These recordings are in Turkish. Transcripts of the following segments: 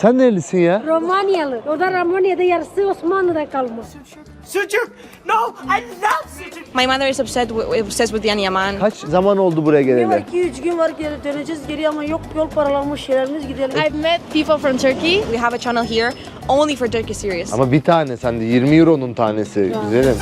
Sen nerelisin ya? Romanyalı. O da Romanya'da yarısı Osmanlı'da kalma. Sucuk! No, I love sucuk! My mother is obsessed with, obsessed with Yan Yaman. Kaç zaman oldu buraya Ne var geleli? 2-3 gün var geri döneceğiz geri ama yok yol paralanmış şeylerimiz gidelim. I've met people from Turkey. We have a channel here only for Turkish series. Ama bir tane sende 20 euronun tanesi. Güzelim.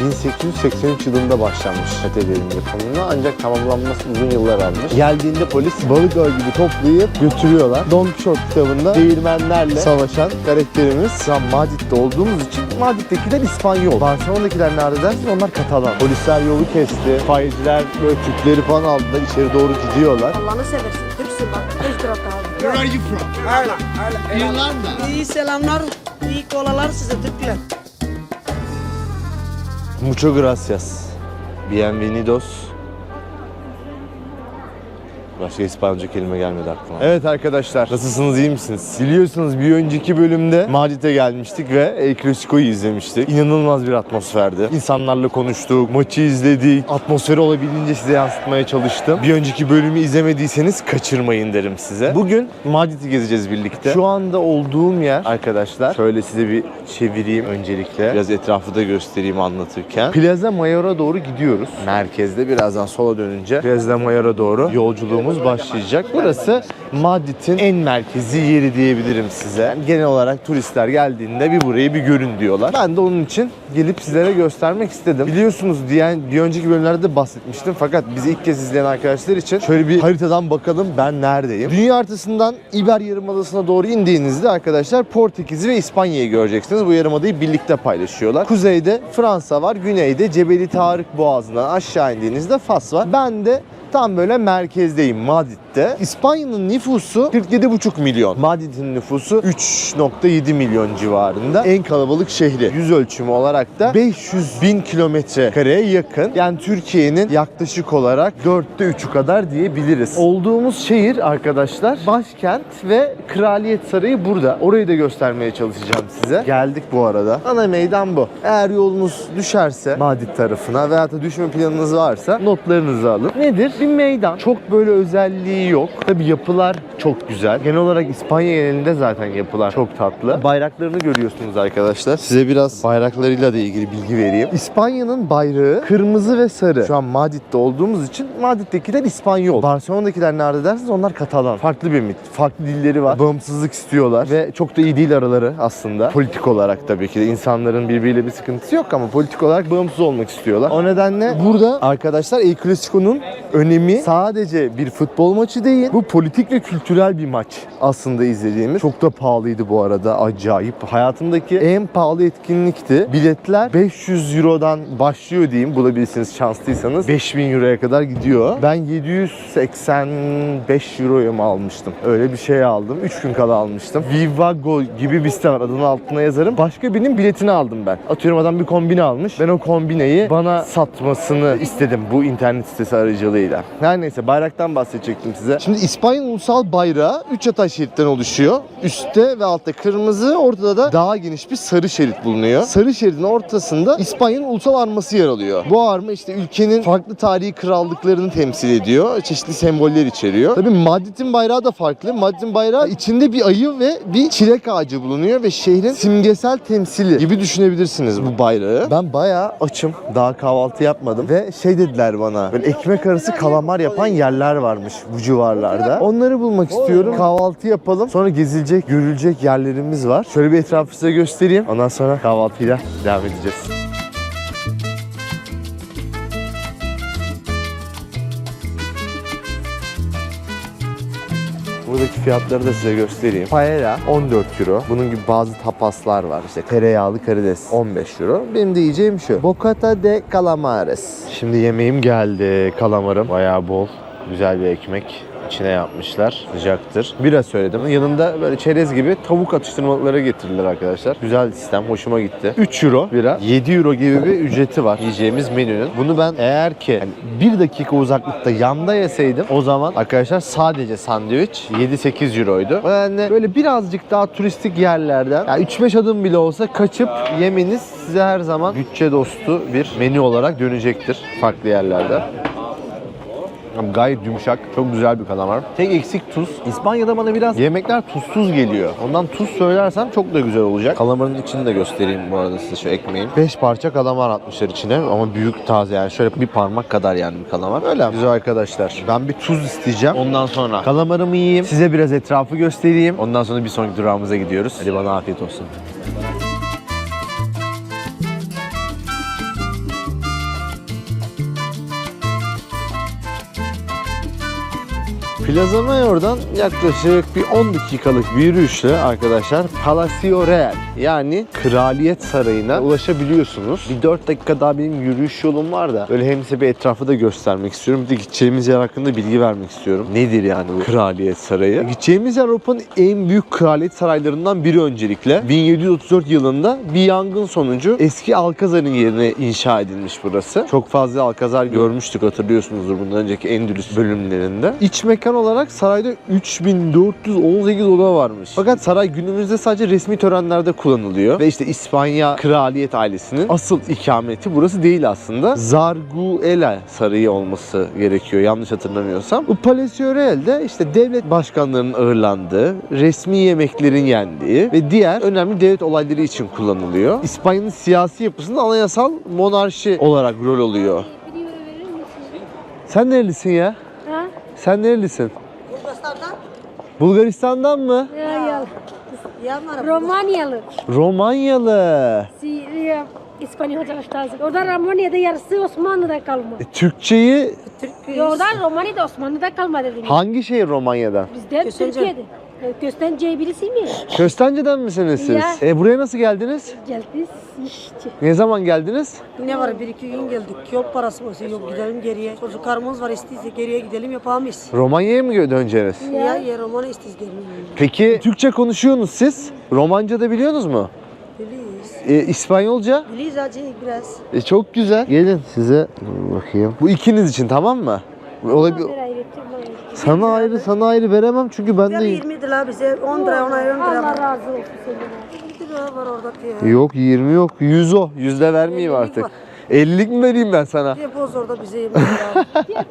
1883 yılında başlanmış fethedilin yapımına ancak tamamlanması uzun yıllar almış. Geldiğinde polis balık ağı gibi toplayıp götürüyorlar. Don Quixote kitabında değirmenlerle savaşan karakterimiz şu an Madrid'de olduğumuz için Madrid'dekiler İspanyol. Barcelona'dakiler nerede dersin onlar Katalan. Polisler yolu kesti. Faizciler böyle tüpleri falan aldılar. içeri doğru gidiyorlar. Allah'ını seversin. Türksün bak. Tarafta abi. Where are you from? İyi selamlar. iyi kolalar size Türkler. Mucho gracias. Bienvenidos. Başka İspanyolca kelime gelmedi aklıma. Evet arkadaşlar, nasılsınız, iyi misiniz? Biliyorsunuz bir önceki bölümde Madrid'e gelmiştik ve El Clasico'yu izlemiştik. İnanılmaz bir atmosferdi. İnsanlarla konuştuk, maçı izledik. Atmosferi olabildiğince size yansıtmaya çalıştım. Bir önceki bölümü izlemediyseniz kaçırmayın derim size. Bugün Madrid'i gezeceğiz birlikte. Şu anda olduğum yer arkadaşlar, şöyle size bir çevireyim öncelikle. Biraz etrafı da göstereyim anlatırken. Plaza Mayor'a doğru gidiyoruz. Merkezde birazdan sola dönünce Plaza Mayor'a doğru yolculuğumuz başlayacak. Burası Madrid'in en merkezi yeri diyebilirim size. Genel olarak turistler geldiğinde bir burayı bir görün diyorlar. Ben de onun için gelip sizlere göstermek istedim. Biliyorsunuz diyen bir önceki bölümlerde de bahsetmiştim fakat bizi ilk kez izleyen arkadaşlar için şöyle bir haritadan bakalım ben neredeyim. Dünya haritasından İber Yarımadası'na doğru indiğinizde arkadaşlar Portekiz'i ve İspanya'yı göreceksiniz. Bu yarımadayı birlikte paylaşıyorlar. Kuzeyde Fransa var, güneyde Cebeli Tarık Boğazı'ndan aşağı indiğinizde Fas var. Ben de Tam böyle merkezdeyim Madrid'de. İspanya'nın nüfusu 47,5 milyon. Madrid'in nüfusu 3.7 milyon civarında. En kalabalık şehri. Yüz ölçümü olarak da 500 bin kilometre kareye yakın. Yani Türkiye'nin yaklaşık olarak 4'te 3'ü kadar diyebiliriz. Olduğumuz şehir arkadaşlar başkent ve Kraliyet Sarayı burada. Orayı da göstermeye çalışacağım size. Geldik bu arada. Ana meydan bu. Eğer yolunuz düşerse Madrid tarafına veya da düşme planınız varsa notlarınızı alın. Nedir? Bir meydan. Çok böyle özelliği yok. Tabi yapılar çok güzel. Genel olarak İspanya genelinde zaten yapılar çok tatlı. Bayraklarını görüyorsunuz arkadaşlar. Size biraz bayraklarıyla da ilgili bilgi vereyim. İspanya'nın bayrağı kırmızı ve sarı. Şu an Madrid'de olduğumuz için Madrid'dekiler İspanyol. Barcelona'dakiler nerede dersiniz onlar Katalan. Farklı bir mit. Farklı dilleri var. Bağımsızlık istiyorlar ve çok da iyi değil araları aslında. Politik olarak tabii ki de insanların birbiriyle bir sıkıntısı yok ama politik olarak bağımsız olmak istiyorlar. O nedenle burada arkadaşlar El Clasico'nun önemi sadece bir futbol maçı değil. Bu politik ve kültürel bir maç aslında izlediğimiz. Çok da pahalıydı bu arada. Acayip. Hayatımdaki en pahalı etkinlikti. Biletler 500 Euro'dan başlıyor diyeyim. Bulabilirsiniz şanslıysanız. 5000 Euro'ya kadar gidiyor. Ben 785 Euro'ya mı almıştım? Öyle bir şey aldım. 3 gün kala almıştım. Vivago gibi bir site var. Adını altına yazarım. Başka birinin biletini aldım ben. Atıyorum adam bir kombine almış. Ben o kombineyi bana satmasını istedim bu internet sitesi aracılığıyla. Her neyse bayraktan bahsedecektim size. Şimdi İspanya'nın ulusal bayrağı 3 yatay şeritten oluşuyor. Üstte ve altta kırmızı, ortada da daha geniş bir sarı şerit bulunuyor. Sarı şeridin ortasında İspanya'nın ulusal arması yer alıyor. Bu arma işte ülkenin farklı tarihi krallıklarını temsil ediyor. Çeşitli semboller içeriyor. Tabii Madrid'in bayrağı da farklı. Madrid'in bayrağı içinde bir ayı ve bir çilek ağacı bulunuyor ve şehrin simgesel temsili gibi düşünebilirsiniz bu bayrağı. Ben bayağı açım. Daha kahvaltı yapmadım ve şey dediler bana. Böyle ekmek arası kalamar yapan yerler varmış bu civarlarda. Onları bulmak istiyorum. Kahvaltı yapalım. Sonra gezilecek, görülecek yerlerimiz var. Şöyle bir etrafı size göstereyim. Ondan sonra kahvaltıyla devam edeceğiz. Buradaki fiyatları da size göstereyim. Paella 14 euro. Bunun gibi bazı tapaslar var. İşte tereyağlı karides 15 euro. Benim de yiyeceğim şu. Bocata de calamares. Şimdi yemeğim geldi. Kalamarım bayağı bol. Güzel bir ekmek içine yapmışlar. Sıcaktır. Biraz söyledim. Yanında böyle çerez gibi tavuk atıştırmalıkları getirdiler arkadaşlar. Güzel sistem. Hoşuma gitti. 3 euro bira. 7 euro gibi bir ücreti var yiyeceğimiz menünün. Bunu ben eğer ki yani bir dakika uzaklıkta yanda yeseydim o zaman arkadaşlar sadece sandviç 7-8 euroydu. Yani böyle birazcık daha turistik yerlerden yani 3-5 adım bile olsa kaçıp yemeniz size her zaman bütçe dostu bir menü olarak dönecektir farklı yerlerde. Gayet yumuşak. Çok güzel bir kalamar. Tek eksik tuz. İspanya'da bana biraz yemekler tuzsuz geliyor. Ondan tuz söylersem çok da güzel olacak. Kalamarın içini de göstereyim bu arada size şu ekmeğin. 5 parça kalamar atmışlar içine ama büyük taze yani. Şöyle bir parmak kadar yani bir kalamar. Öyle güzel arkadaşlar. Ben bir tuz isteyeceğim. Ondan sonra kalamarımı yiyeyim. Size biraz etrafı göstereyim. Ondan sonra bir sonraki durağımıza gidiyoruz. Hadi bana afiyet olsun. Plaza Mayor'dan yaklaşık bir 10 dakikalık bir yürüyüşle arkadaşlar Palacio Real yani Kraliyet Sarayı'na ulaşabiliyorsunuz. Bir 4 dakika daha benim yürüyüş yolum var da böyle hem size bir etrafı da göstermek istiyorum. Bir de gideceğimiz yer hakkında bilgi vermek istiyorum. Nedir yani bu Kraliyet Sarayı? Gideceğimiz yer Avrupa'nın en büyük kraliyet saraylarından biri öncelikle. 1734 yılında bir yangın sonucu eski Alkazar'ın yerine inşa edilmiş burası. Çok fazla Alkazar görmüştük hatırlıyorsunuzdur bundan önceki Endülüs bölümlerinde. İç mekan olarak sarayda 3418 oda varmış. Fakat saray günümüzde sadece resmi törenlerde kullanılıyor. Ve işte İspanya kraliyet ailesinin asıl ikameti burası değil aslında. Zarguela Sarayı olması gerekiyor yanlış hatırlamıyorsam. Bu Palacio Real'de işte devlet başkanlarının ağırlandığı, resmi yemeklerin yendiği ve diğer önemli devlet olayları için kullanılıyor. İspanya'nın siyasi yapısında anayasal monarşi olarak rol alıyor. Sen nerelisin ya? Sen nerelisin? Bulgaristan'dan Bulgaristan'dan mı? Ya, ya. yanlara. Romanyalı. Romanyalı. Suriye, İspanyol çalıştı. Orada Romanya'da yarısı Osmanlı'da kalma. E, Türkçeyi Türk Ya Oradan Romanya'da Osmanlı'da kalmadı dedim. hangi şehir Romanya'dan? Bizde. Türkiye'de. E, Köstence'yi birisi mi? Köstence'den misiniz siz? Ya. E, buraya nasıl geldiniz? Geldi işte. Ne zaman geldiniz? Ne var bir iki gün geldik. Yol parası var. Yok gidelim geriye. Çocuklarımız var istiyse geriye gidelim yapamayız. Romanya'ya mı döneceksiniz? Ya yer romanı istiyiz gelmeyi. Peki Türkçe konuşuyorsunuz siz? Romanca da biliyorsunuz mu? Biliyiz. E, İspanyolca? Biliyiz acı biraz. E, çok güzel. Gelin size bakayım. Bu ikiniz için tamam mı? Olabilir. Sana ayrı sana ayrı veremem çünkü ben de 20 lira bize 10 lira ona 10 lira. Allah razı olsun senin. 20 lira var orada diye. Yok 20 yok 100 o. 100 de vermeyeyim artık. var. 50'lik mi vereyim ben sana? Diye boz orada bize 20 lira. Diyet.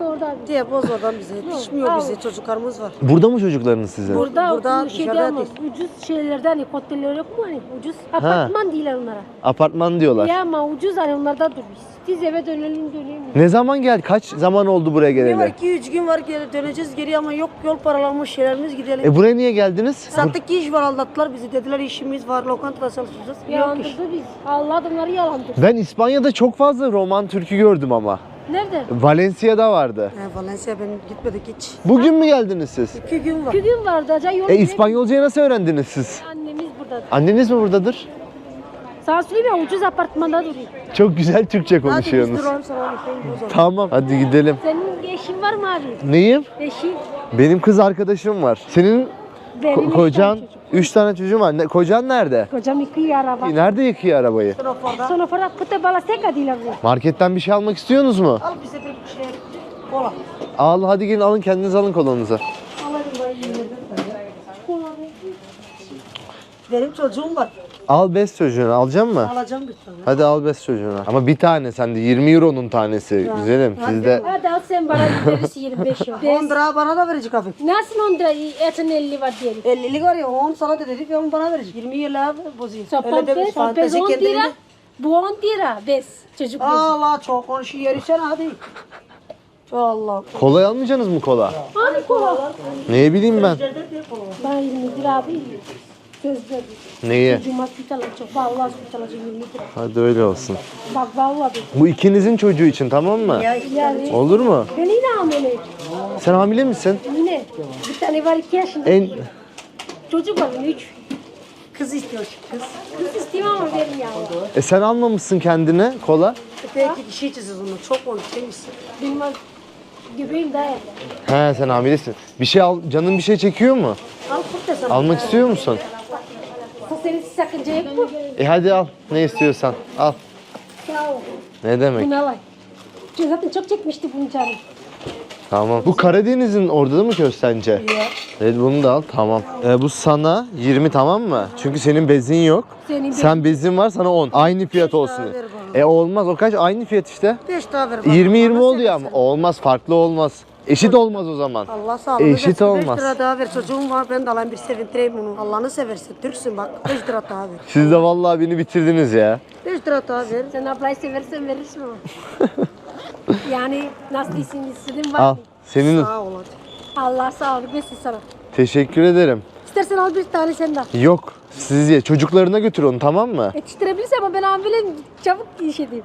Diye boz oradan bize. Yetişmiyor bize çocuklarımız var. Burada mı çocuklarınız sizin? Burada, Burada bu şeyde dışarıda ama ucuz şeylerden hani oteller yok mu hani ucuz apartman değiller onlara. Apartman diyorlar. Ya ama ucuz hani onlarda dur biz. Biz eve dönelim dönelim. Ne zaman gel? Kaç zaman oldu buraya Ne var geleli? 2-3 gün var geri döneceğiz geri ama yok yol paralanmış şeylerimiz gidelim. E buraya niye geldiniz? Sattık ki iş var aldattılar bizi dediler işimiz var lokantada çalışacağız. Yok iş. Yalandırdı biz. Allah adamları yalandırdı. Ben İspanya'da çok fazla roman türkü gördüm ama. Nerede? Valencia'da vardı. He, Valencia ben gitmedik hiç. Bugün mü geldiniz siz? 2 gün var. İki gün vardı acayip yol E İspanyolcayı nasıl öğrendiniz siz? Annemiz burada. Anneniz mi buradadır? Sana söyleyeyim ya ucuz apartmanda duruyor. Çok güzel Türkçe Hadi biz konuşuyorsunuz. duralım sana. Tamam hadi gidelim. Senin eşin var mı abi? Neyim? Eşin. Benim kız arkadaşım var. Senin Benim ko- üç kocan, tane çocuk. üç tane çocuğum var. Ne, kocan nerede? Kocam yıkıyor araba. Nerede yıkıyor arabayı? Trafoda. Sonra para kutu bala seka değil abi. Marketten bir şey almak istiyorsunuz mu? Al bize bir şey kola. Al hadi gelin alın kendiniz alın kolanızı. Benim çocuğum var. Al bes çocuğunu alacak mı? Alacağım bir tane. Hadi al bes çocuğuna. Ama bir tane sende 20 euronun tanesi. Güzelim sizde. Hadi al sen bana yüzlerisi 25 yok. 10 lira bana da verecek abi. Nasıl 10 lira etin 50 var diyelim. 50'lik var ya 10 sana da dedik ya 10 bana verecek. 20 lira bozayım. So pampes, pampes 10 lira. Bu 10 lira bes. Çocuk bezi. Allah çok konuşuyor yürüsene hadi. Allah. Kola almayacaksınız mı kola? Hani kola? Ne bileyim ben. Bana 20 lira abi. Verdim. Neyi? Cuma süt alacak. Vallahi süt alacak 20 lira. Hadi öyle olsun. Bak vallahi. Bu ikinizin çocuğu için tamam mı? Yani Olur mu? ben yine hamile. Sen hamile misin? Yine. Bir tane var 2 yaşında. En Çocuk var 3. Kız istiyor kız. Kız istiyorum ama verin ya. e sen almamışsın kendine kola. Belki kişi içeceğiz onu. Çok konuşuyor musun? Bilmem. Göbeğim daha He sen hamilesin. Bir şey al, canın bir şey çekiyor mu? Al sana. Almak istiyor musun? Senin sakınca yok mu? E hadi al ne istiyorsan. Al. Sağ ol. Ne demek? Bunu alay. Çünkü zaten çok çekmişti bunu canım. Tamam. Bu Karadeniz'in orada da mı köstence? Evet bunu da al. Tamam. E, bu sana 20 tamam mı? Çünkü senin bezin yok. Senin Sen bezin var sana 10. Aynı fiyat olsun. ver bana. E olmaz o kaç? Aynı fiyat işte. 5 daha ver bana. 20-20 Bana oluyor ama. Olmaz farklı olmaz. Eşit olmaz o zaman. Allah sağlığı Eşit versin. olmaz. 5 lira daha ver. Çocuğum var ben de alayım bir sevintireyim onu. Allah'ını seversin. Türksün bak. 5 lira daha ver. Siz de vallahi beni bitirdiniz ya. 5 lira daha ver. Sen ablayı seversen verirsin ama. yani nasıl isim istedim var. Al. Senin Sağ ol hadi. Allah sağlık versin sana. teşekkür ederim. İstersen al bir tane sen de. Yok. Siz ye. Çocuklarına götür onu tamam mı? Yetiştirebilirsen ama ben hamileyim çabuk iş edeyim.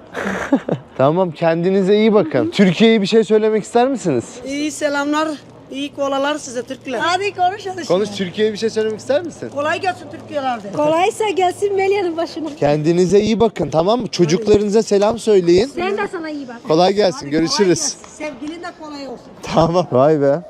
Tamam kendinize iyi bakın. Türkiye'ye bir şey söylemek ister misiniz? İyi selamlar. İyi kolalar size Türkler. Hadi konuş hadi. Konuş Türkiye'ye bir şey söylemek ister misin? Kolay gelsin Türkiye'lerde. Kolaysa gelsin Melia'nın başına. Kendinize iyi bakın tamam mı? Çocuklarınıza selam söyleyin. Sen de sana iyi bak. Kolay gelsin. Görüşürüz. Sevgilin de kolay olsun. Tamam. Vay be.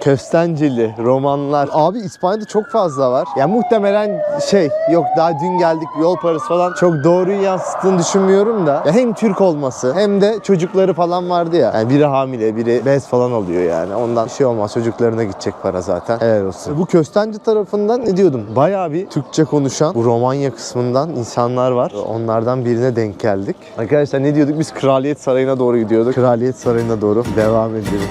Köstenceli, romanlar. Abi İspanya'da çok fazla var. Ya muhtemelen şey yok daha dün geldik yol parası falan çok doğruyu yansıttığını düşünmüyorum da. Ya hem Türk olması hem de çocukları falan vardı ya. Yani biri hamile, biri bez falan alıyor yani. Ondan şey olmaz. Çocuklarına gidecek para zaten. Helal olsun. Bu Köstenci tarafından ne diyordum? Bayağı bir Türkçe konuşan bu Romanya kısmından insanlar var. Onlardan birine denk geldik. Arkadaşlar ne diyorduk? Biz Kraliyet Sarayı'na doğru gidiyorduk. Kraliyet Sarayı'na doğru devam edelim.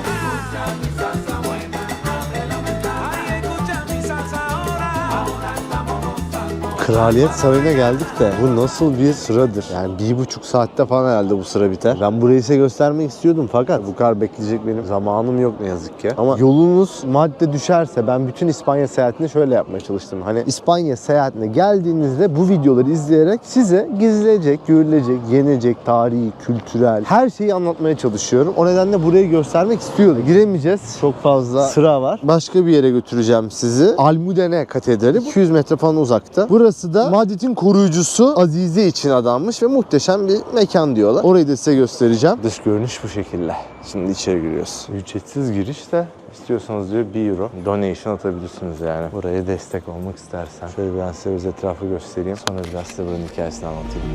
Kraliyet Sarayı'na geldik de bu nasıl bir sıradır? Yani bir buçuk saatte falan herhalde bu sıra biter. Ben burayı size göstermek istiyordum fakat bu kadar bekleyecek benim zamanım yok ne yazık ki. Ama yolunuz madde düşerse ben bütün İspanya seyahatini şöyle yapmaya çalıştım. Hani İspanya seyahatine geldiğinizde bu videoları izleyerek size gezilecek, görülecek, yenecek, tarihi, kültürel her şeyi anlatmaya çalışıyorum. O nedenle burayı göstermek istiyordum. Giremeyeceğiz. Çok fazla sıra var. Başka bir yere götüreceğim sizi. Almudene Katedrali. 200 metre falan uzakta. Burası da Madrid'in koruyucusu Azize için adanmış ve muhteşem bir mekan diyorlar. Orayı da size göstereceğim. Dış görünüş bu şekilde. Şimdi içeri giriyoruz. Ücretsiz giriş de istiyorsanız diyor 1 euro donation atabilirsiniz yani. Buraya destek olmak istersen. Şöyle ben size etrafı göstereyim. Sonra biraz size buranın hikayesini anlatayım.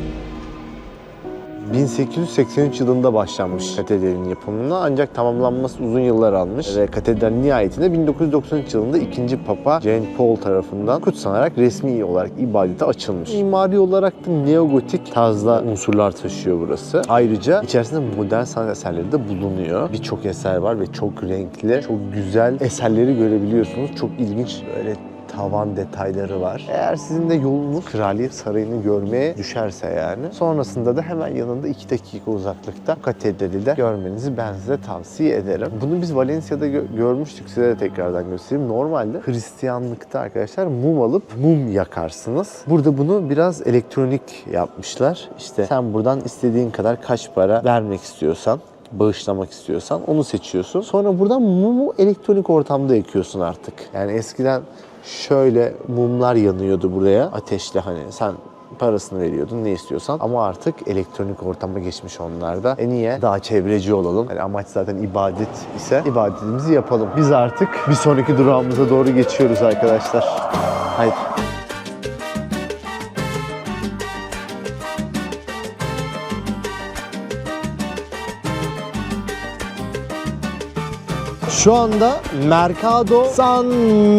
1883 yılında başlanmış katedralin yapımına ancak tamamlanması uzun yıllar almış ve katedral nihayetinde 1993 yılında 2. Papa Jean Paul tarafından kutsanarak resmi olarak ibadete açılmış. Mimari olarak da neogotik tarzda unsurlar taşıyor burası. Ayrıca içerisinde modern sanat eserleri de bulunuyor. Birçok eser var ve çok renkli, çok güzel eserleri görebiliyorsunuz. Çok ilginç böyle tavan detayları var. Eğer sizin de yolunuz Kraliyet Sarayı'nı görmeye düşerse yani. Sonrasında da hemen yanında 2 dakika uzaklıkta katedrali de görmenizi ben size tavsiye ederim. Bunu biz Valencia'da gö- görmüştük. Size de tekrardan göstereyim. Normalde Hristiyanlıkta arkadaşlar mum alıp mum yakarsınız. Burada bunu biraz elektronik yapmışlar. İşte sen buradan istediğin kadar kaç para vermek istiyorsan bağışlamak istiyorsan onu seçiyorsun. Sonra buradan mumu elektronik ortamda yakıyorsun artık. Yani eskiden şöyle mumlar yanıyordu buraya ateşle hani sen parasını veriyordun ne istiyorsan ama artık elektronik ortama geçmiş onlar da. E niye? Daha çevreci olalım. Hani amaç zaten ibadet ise ibadetimizi yapalım. Biz artık bir sonraki durağımıza doğru geçiyoruz arkadaşlar. Haydi. Şu anda Mercado San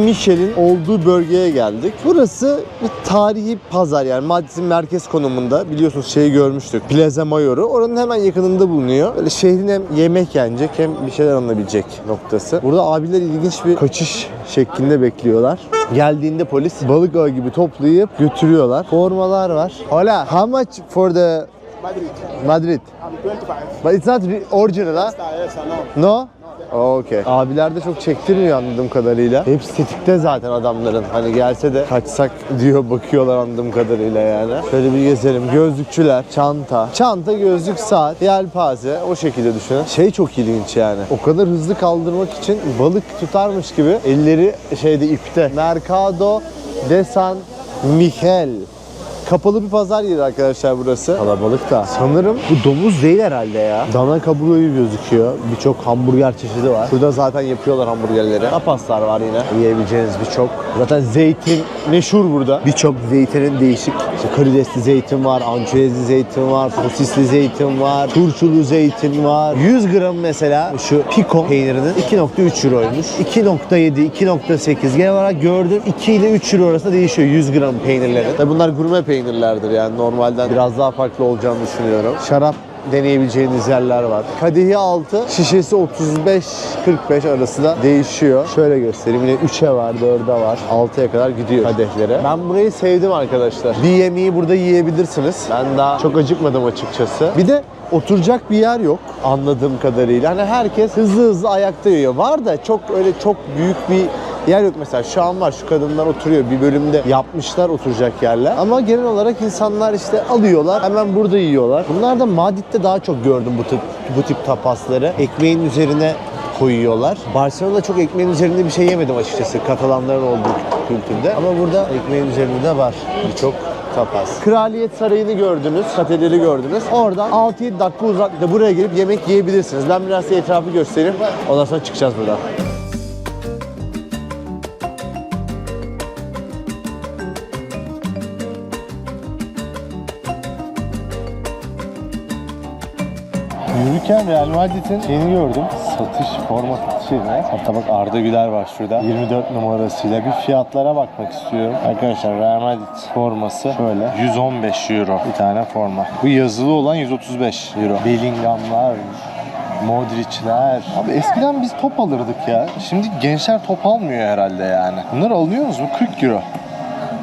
Michel'in olduğu bölgeye geldik. Burası bir tarihi pazar yani Madrid'in merkez konumunda. Biliyorsunuz şeyi görmüştük. Plaza Mayor'u. Oranın hemen yakınında bulunuyor. Böyle şehrin hem yemek yenecek hem bir şeyler alınabilecek noktası. Burada abiler ilginç bir kaçış şeklinde bekliyorlar. Geldiğinde polis balık ağı gibi toplayıp götürüyorlar. Formalar var. Hola, how much for the Madrid? But it's not original ha? No? Okay. Abiler de çok çektirmiyor anladığım kadarıyla. Hepsi tetikte zaten adamların. Hani gelse de kaçsak diyor bakıyorlar anladığım kadarıyla yani. Şöyle bir gezelim. Gözlükçüler, çanta. Çanta, gözlük, saat, yelpaze. O şekilde düşünün. Şey çok ilginç yani. O kadar hızlı kaldırmak için balık tutarmış gibi elleri şeyde ipte. Mercado de San Miguel. Kapalı bir pazar yeri arkadaşlar burası. Kalabalık da. Sanırım bu domuz değil herhalde ya. Dana kaburga gibi gözüküyor. Birçok hamburger çeşidi var. Burada zaten yapıyorlar hamburgerleri. Tapaslar var yine. Yiyebileceğiniz birçok. Zaten zeytin meşhur burada. Birçok zeytinin değişik. İşte karidesli zeytin var, ançüezli zeytin var, sosisli zeytin var, turşulu zeytin var. 100 gram mesela şu pico peynirinin 2.3 euroymuş. 2.7, 2.8 genel olarak gördüm 2 ile 3 euro arasında değişiyor 100 gram peynirlerin. Tabii bunlar gurme peynirlerdir yani normalden biraz daha farklı olacağını düşünüyorum. Şarap deneyebileceğiniz yerler var. Kadehi 6, şişesi 35-45 arası da değişiyor. Şöyle göstereyim. Yine 3'e var, 4'e var. 6'ya kadar gidiyor kadehlere. Ben burayı sevdim arkadaşlar. Bir yemeği burada yiyebilirsiniz. Ben daha çok acıkmadım açıkçası. Bir de oturacak bir yer yok anladığım kadarıyla. Hani herkes hızlı hızlı ayakta yiyor. Var da çok öyle çok büyük bir yer yok mesela. Şu an var şu kadınlar oturuyor. Bir bölümde yapmışlar oturacak yerler. Ama genel olarak insanlar işte alıyorlar. Hemen burada yiyorlar. Bunlar da Madrid'de daha çok gördüm bu tip bu tip tapasları. Ekmeğin üzerine koyuyorlar. Barcelona'da çok ekmeğin üzerinde bir şey yemedim açıkçası. Katalanların olduğu kültürde. Ama burada ekmeğin üzerinde de var birçok tapas. Kraliyet Sarayı'nı gördünüz, katedrali gördünüz. Oradan 6-7 dakika uzaklıkta buraya gelip yemek yiyebilirsiniz. Ben biraz etrafı göstereyim. Ondan sonra çıkacağız buradan. Yürürken Real Madrid'in şeyini gördüm. Satış, forma satışı yerine. Hatta bak Arda Güler var şurada. 24 numarasıyla bir fiyatlara bakmak istiyorum. Arkadaşlar Real Madrid forması şöyle. 115 euro bir tane forma. Bu yazılı olan 135 euro. Bellingham'lar, Modric'ler. Abi eskiden biz top alırdık ya. Şimdi gençler top almıyor herhalde yani. Bunlar alıyoruz mu? 40 euro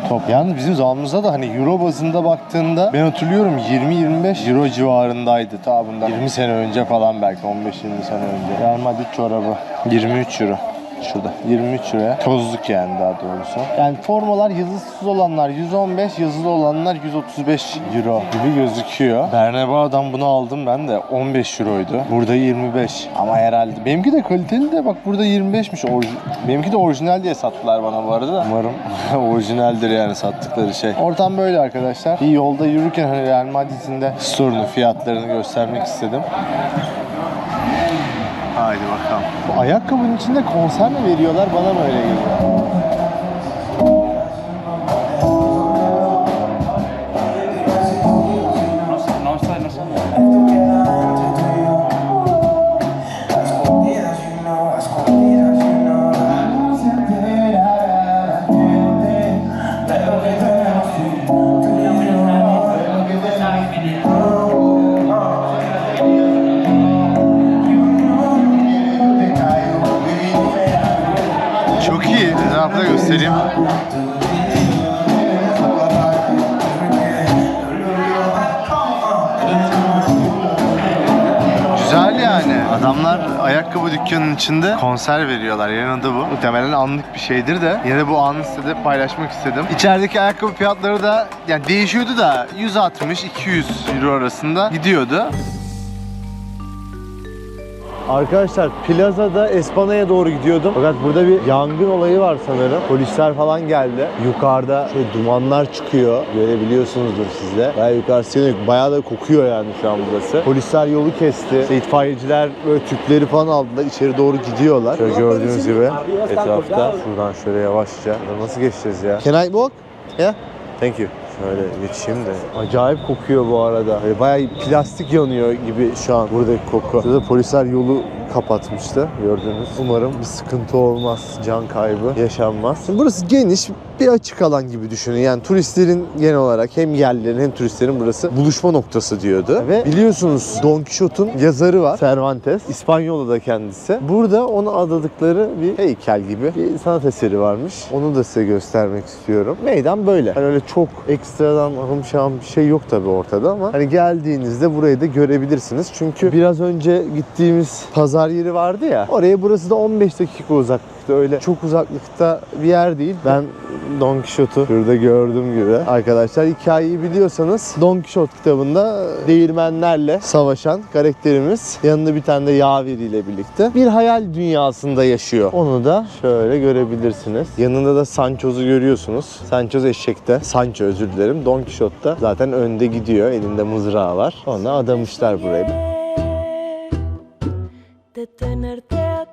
top. Yalnız bizim zamanımızda da hani euro bazında baktığında ben hatırlıyorum 20-25 euro civarındaydı ta bundan 20 sene önce falan belki 15-20 sene önce. Real Madrid çorabı 23 euro. Şurada 23 liraya. Tozluk yani daha doğrusu. Yani formalar yazısız olanlar 115, yazılı olanlar 135 euro gibi gözüküyor. Bernabeu'dan bunu aldım ben de 15 euroydu. Burada 25. Ama herhalde benimki de kaliteli de bak burada 25'miş. Orji- Benimki de orijinal diye sattılar bana bu arada da. Umarım orijinaldir yani sattıkları şey. Ortam böyle arkadaşlar. Bir yolda yürürken hani Real Madrid'in de store'unu, fiyatlarını göstermek istedim. Haydi bakalım. Bu ayakkabının içinde konser mi veriyorlar bana mı öyle geliyor? Adamlar ayakkabı dükkanının içinde konser veriyorlar. Yanında bu. Muhtemelen anlık bir şeydir de. Yine de bu anı size paylaşmak istedim. İçerideki ayakkabı fiyatları da yani değişiyordu da 160-200 euro arasında gidiyordu. Arkadaşlar plazada Espana'ya doğru gidiyordum. Fakat burada bir yangın olayı var sanırım. Polisler falan geldi. Yukarıda şöyle dumanlar çıkıyor. Görebiliyorsunuzdur siz de. Bayağı yukarısı yanıyor. Bayağı da kokuyor yani şu an burası. Polisler yolu kesti. İşte itfaiyeciler böyle tüpleri falan aldılar. İçeri doğru gidiyorlar. Şöyle gördüğünüz gibi etrafta. Şuradan şöyle yavaşça. Nasıl geçeceğiz ya? Can I walk? Yeah? Thank you. Şöyle geçeyim de. Acayip kokuyor bu arada. Böyle bayağı plastik yanıyor gibi şu an buradaki koku. Burada polisler yolu kapatmıştı gördünüz. Umarım bir sıkıntı olmaz. Can kaybı yaşanmaz. Burası geniş bir açık alan gibi düşünün. Yani turistlerin genel olarak hem yerlilerin hem turistlerin burası buluşma noktası diyordu. Ve biliyorsunuz Don Quixote'un yazarı var. Cervantes. İspanyol'da da kendisi. Burada ona adadıkları bir heykel gibi bir sanat eseri varmış. Onu da size göstermek istiyorum. Meydan böyle. Hani öyle çok ekstradan ahım şahım bir şey yok tabii ortada ama hani geldiğinizde burayı da görebilirsiniz. Çünkü biraz önce gittiğimiz pazar yeri vardı ya. Oraya burası da 15 dakika uzaklıkta. Öyle çok uzaklıkta bir yer değil. Ben Don Quixote'u şurada gördüğüm gibi. Arkadaşlar hikayeyi biliyorsanız Don Quixote kitabında değirmenlerle savaşan karakterimiz yanında bir tane de yaveriyle birlikte bir hayal dünyasında yaşıyor. Onu da şöyle görebilirsiniz. Yanında da Sancho'su görüyorsunuz. Sancho eşekte. Sancho özür dilerim. Don Quixote da zaten önde gidiyor. Elinde mızrağı var. Ona adamışlar burayı. tenerte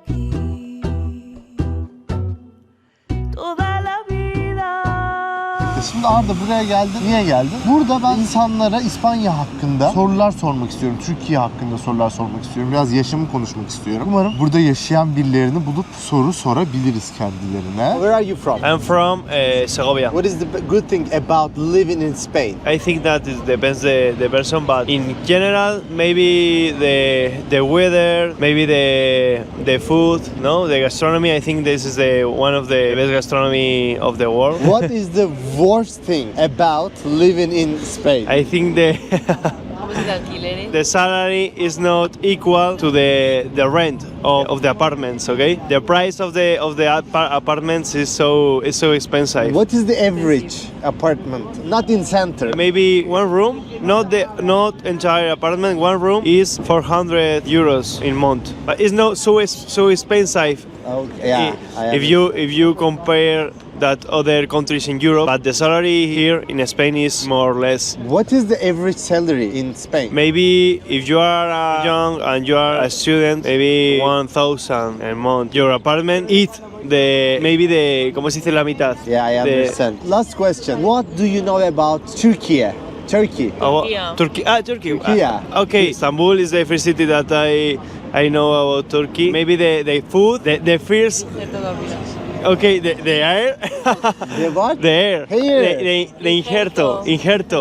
Şimdi Arda buraya geldin. Niye geldin? Burada ben insanlara İspanya hakkında sorular sormak istiyorum. Türkiye hakkında sorular sormak istiyorum. Biraz yaşamı konuşmak istiyorum. Umarım burada yaşayan birilerini bulup soru sorabiliriz kendilerine. Where are you from? I'm from uh, Segovia. What is the good thing about living in Spain? I think that it depends the, the person, but in general, maybe the the weather, maybe the the food, no, the gastronomy. I think this is the one of the best gastronomy of the world. What is the worst thing about living in Spain? I think the the salary is not equal to the the rent of, of the apartments. Okay, the price of the of the apa- apartments is so is so expensive. What is the average apartment? Not in center. Maybe one room, not the not entire apartment. One room is 400 euros in month, but it's not so so expensive. Okay, yeah, if you if you compare that other countries in Europe, but the salary here in Spain is more or less. What is the average salary in Spain? Maybe if you are uh, young and you are a student, maybe 1,000 a month. Your apartment eat the maybe the ¿cómo se dice la mitad? Yeah, I The- understand. Last question. What do you know about Turkey? Turkey. About Turkey. Ah, Turkey. Turkey, Ah, okay, Istanbul is the first city that I I know about Turkey. Maybe the, the food, the, the first. Okay, the, the air. The what? the air. Hair. The, the, the injerto. Injerto.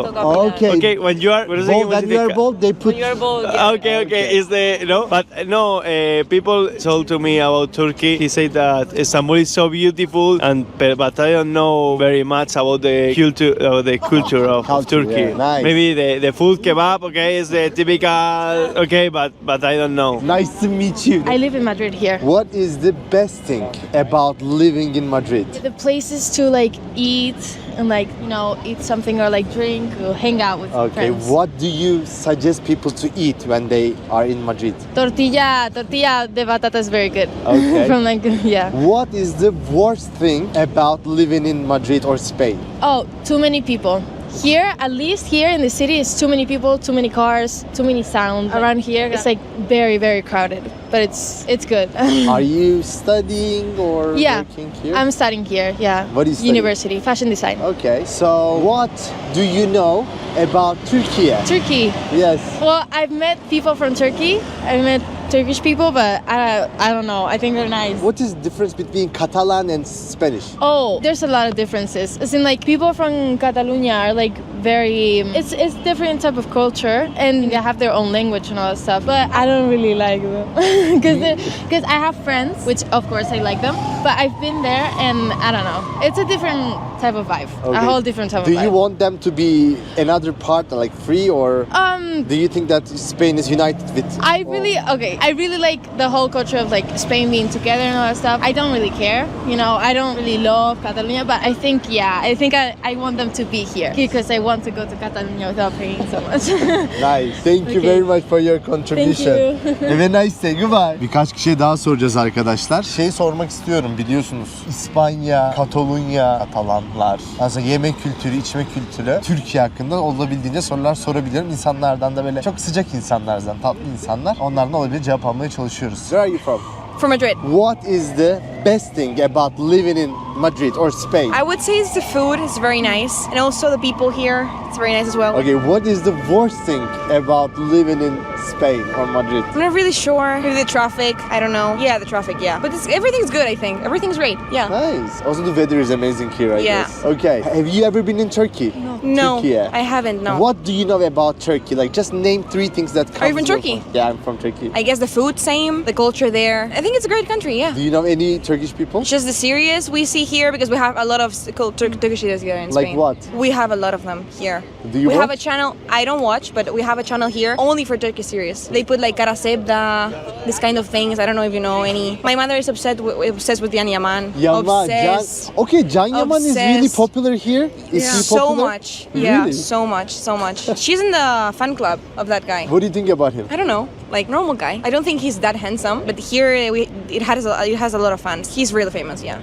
Okay. Okay, when you are. ¿cómo se Bold, llama? when you are bold, they put. Okay, okay, is the no, but no. Uh, people told to me about Turkey. He said that Istanbul is so beautiful, and but but I don't know very much about the culture, uh, the culture of, of Turkey. yeah, nice. Maybe the, the food kebab, okay, is the typical, okay, but but I don't know. Nice to meet you. I live in Madrid here. What is the best thing about living in Madrid? The places to like eat and like you know eat something or like drink or hang out with Okay, friends. what do you suggest people to eat when they are in Madrid? Tortilla, tortilla de batata is very good. Okay. From like yeah. What is the worst thing about living in Madrid or Spain? Oh, too many people. Here, at least here in the city, it's too many people, too many cars, too many sound. Around here, it's like very, very crowded, but it's it's good. Are you studying or Yeah, working here? I'm studying here. Yeah. What is are studying? University, fashion design. Okay, so what do you know about Turkey? Turkey. Yes. Well, I've met people from Turkey. I met Turkish people, but I, I don't know. I think they're nice. What is the difference between Catalan and Spanish? Oh, there's a lot of differences. It's in, like people from Catalonia are like very. It's it's different type of culture, and they have their own language and all that stuff. But I don't really like them because because I have friends, which of course I like them, but I've been there and I don't know. It's a different type of vibe, a whole different type Do of vibe. Do you want them to be another part, like free, or um, do you think that Spain is united with? I really okay. I really like the whole culture of like Spain being together and all that stuff. I don't really care, you know. I don't really love Catalonia, but I think yeah, I think I, I want them to be here because I want to go to Catalonia without paying so much. Nice. Thank you Okay. very much for your contribution. Thank you. Have a nice day. Goodbye. Birkaç kişiye daha soracağız arkadaşlar. Şey sormak istiyorum biliyorsunuz. İspanya, Katalunya, Katalanlar. Aslında yemek kültürü, içme kültürü Türkiye hakkında olabildiğince sorular sorabiliyorum. İnsanlardan da böyle çok sıcak insanlardan, tatlı insanlar. Onlardan olabildiğince cevap almaya çalışıyoruz. Where are you from? From Madrid. What is the best thing about living in Madrid or Spain? I would say it's the food is very nice, and also the people here. It's very nice as well. Okay, what is the worst thing about living in Spain or Madrid? I'm not really sure. Maybe the traffic. I don't know. Yeah, the traffic. Yeah, but it's, everything's good. I think everything's great. Yeah. Nice. Also, the weather is amazing here, I Yeah. guess. Okay. Have you ever been in Turkey? No, No, Turkey. I haven't. No. What do you know about Turkey? Like, just name three things that. Come. Are you from Turkey? mind. Yeah, I'm from Turkey. I guess the food same, the culture there. I think it's a great country. Yeah. Do you know any Turkish people? It's just the series we see here because we have a lot of Tur- mm. Turkish series here in Like Spain. what? We have a lot of them here. Do you we have a channel. I don't watch, but we have a channel here only for Turkish series. They put like Karasebda, this kind of things. I don't know if you know any. My mother is obsessed with, obsessed with Yan Yaman. Yaman, obsessed. Okay, Can Yaman is really popular here. Is he So popular? much. Yeah, Really? so much, so much. She's in the fan club of that guy. What do you think about him? I don't know, like normal guy. I don't think he's that handsome, but here we, it has a, it has a lot of fans. He's really famous, yeah,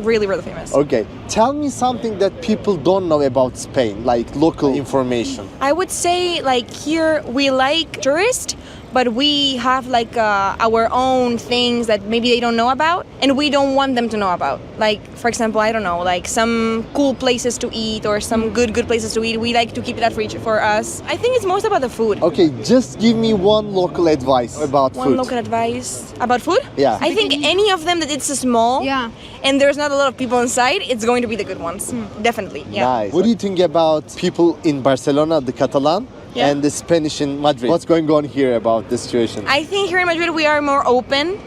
really really famous. Okay, tell me something that people don't know about Spain, like local information. I would say like here we like tourists, but we have like uh, our own things that maybe they don't know about, and we don't want them to know about. Like, for example, I don't know, like some cool places to eat or some good good places to eat. We like to keep that for each, for us. I think it's most about the food. Okay, just give me one local advice about One food. local advice about food? Yeah. I think any of them that it's a small Yeah. and there's not a lot of people inside, it's going to be the good ones. Definitely. Yeah. Nice. What do you think about people in Barcelona, the Catalan, Yeah. and the Spanish in Madrid? What's going on here about the situation? I think here in Madrid we are more open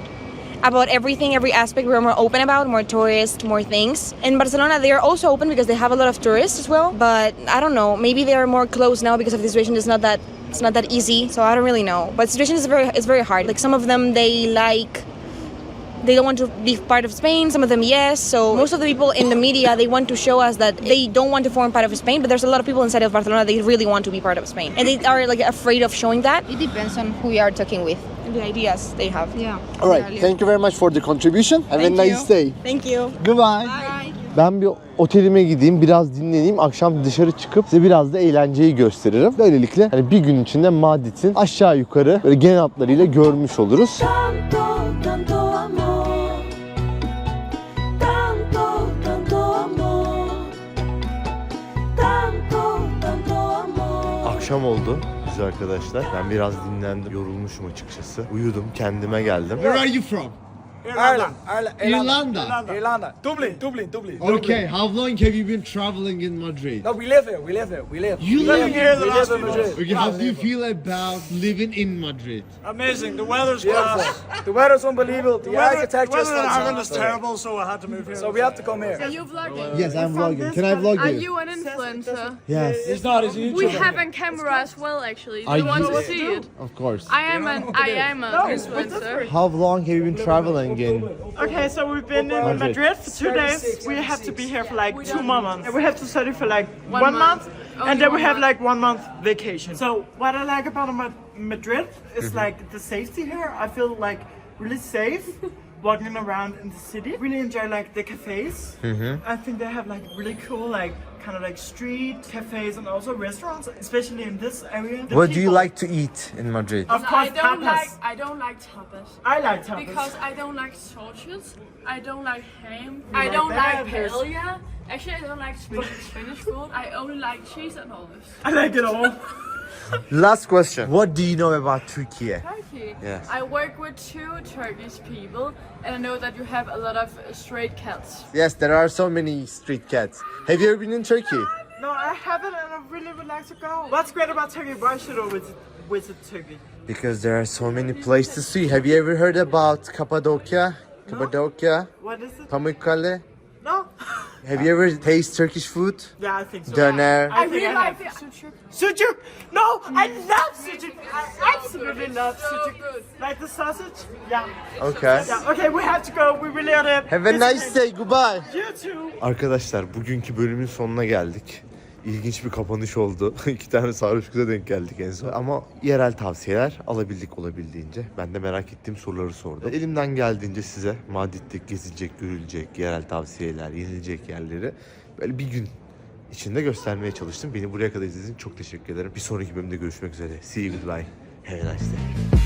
about everything, every aspect. We're more open about more tourists, more things. In Barcelona, they are also open because they have a lot of tourists as well. But I don't know. Maybe they are more closed now because of the situation. It's not that it's not that easy. So I don't really know. But situation is very is very hard. Like some of them, they like. They don't want to be part of Spain. Some of them, yes. So most of the people in the media, they want to show us that they don't want to form part of Spain. But there's a lot of people inside of Barcelona. They really want to be part of Spain, and they are like afraid of showing that. It depends on who you are talking with. The ideas they have. Yeah. All right, thank you very much for the contribution. Have Thank a nice you. day. Thank you. Goodbye. Ben bir otelime gideyim, biraz dinleneyim. Akşam dışarı çıkıp size biraz da eğlenceyi gösteririm. Böylelikle hani bir gün içinde Madrid'in aşağı yukarı böyle genel hatlarıyla görmüş oluruz. Tanto, tanto Akşam oldu güzel arkadaşlar. Ben biraz dinlendim. Yorulmuşum açıkçası. Uyudum, kendime geldim. Where are you from? Ireland. Ireland. Irlanda. Irlanda. Irlanda. Dublin. Dublin. Dublin. Okay, how long have you been traveling in Madrid? No, we live here. We live here. We live. You we live here We live in Madrid. Okay, how do you feel about living in Madrid? Amazing. The weather's Beautiful. class. The weather's unbelievable. The, The weather, architecture is weather in Ireland is terrible, so I had to move here. So we have to come here. Are you vlogging? Yes, I'm vlogging. Can I vlog you? Are you an influencer? Yes, It's not. He's a YouTuber. a camera as well, actually. Do you want to see it? of course. I am an I am an influencer. How long have you been traveling in? Okay, so we've been in Madrid. Madrid for two days. We have to be here for like two more months. We have to study for like One one, month. month, and then we have like one month vacation. So what I like about Madrid is mm-hmm. like the safety here. I feel like really safe. Walking around in the city, really enjoy like the cafes. Mm-hmm. I think they have like really cool like kind of like street cafes and also restaurants, especially in this area. The What do you like to eat in Madrid? Of course, tapas. I don't like tapas I like tapas. because I don't like sausages. I don't like ham. You I like don't that? like paella. Actually, I don't like Spanish, Spanish food. I only like cheese and olives. I like it all. Last question. What do you know about Turkey? Turkey. Yes. I work with two Turkish people, and I know that you have a lot of street cats. Yes, there are so many street cats. Have you ever been in Turkey? No, I haven't, and I really would like to go. What's great about Turkey? Why should I visit, visit Turkey? Because there are so many places to see. Have you ever heard about Cappadocia? Cappadocia, What is it? Pamukkale? No. Have you ever tasted Turkish food? yeah, I think so. Döner. I, think I have. sucuk. Sucuk! No, I love sucuk. I absolutely love sucuk. Like the sausage? Yeah. Okay. Yeah. Okay, we have to go. We really are. Have a nice day. Goodbye. You too. Arkadaşlar bugünkü bölümün sonuna geldik. İlginç bir kapanış oldu. İki tane sarhoş kıza denk geldik en son. Ama yerel tavsiyeler alabildik olabildiğince. Ben de merak ettiğim soruları sordum. Elimden geldiğince size Madrid'de gezilecek, görülecek, yerel tavsiyeler, yenilecek yerleri böyle bir gün içinde göstermeye çalıştım. Beni buraya kadar izlediğiniz için çok teşekkür ederim. Bir sonraki bölümde görüşmek üzere. See you goodbye. Have a nice day.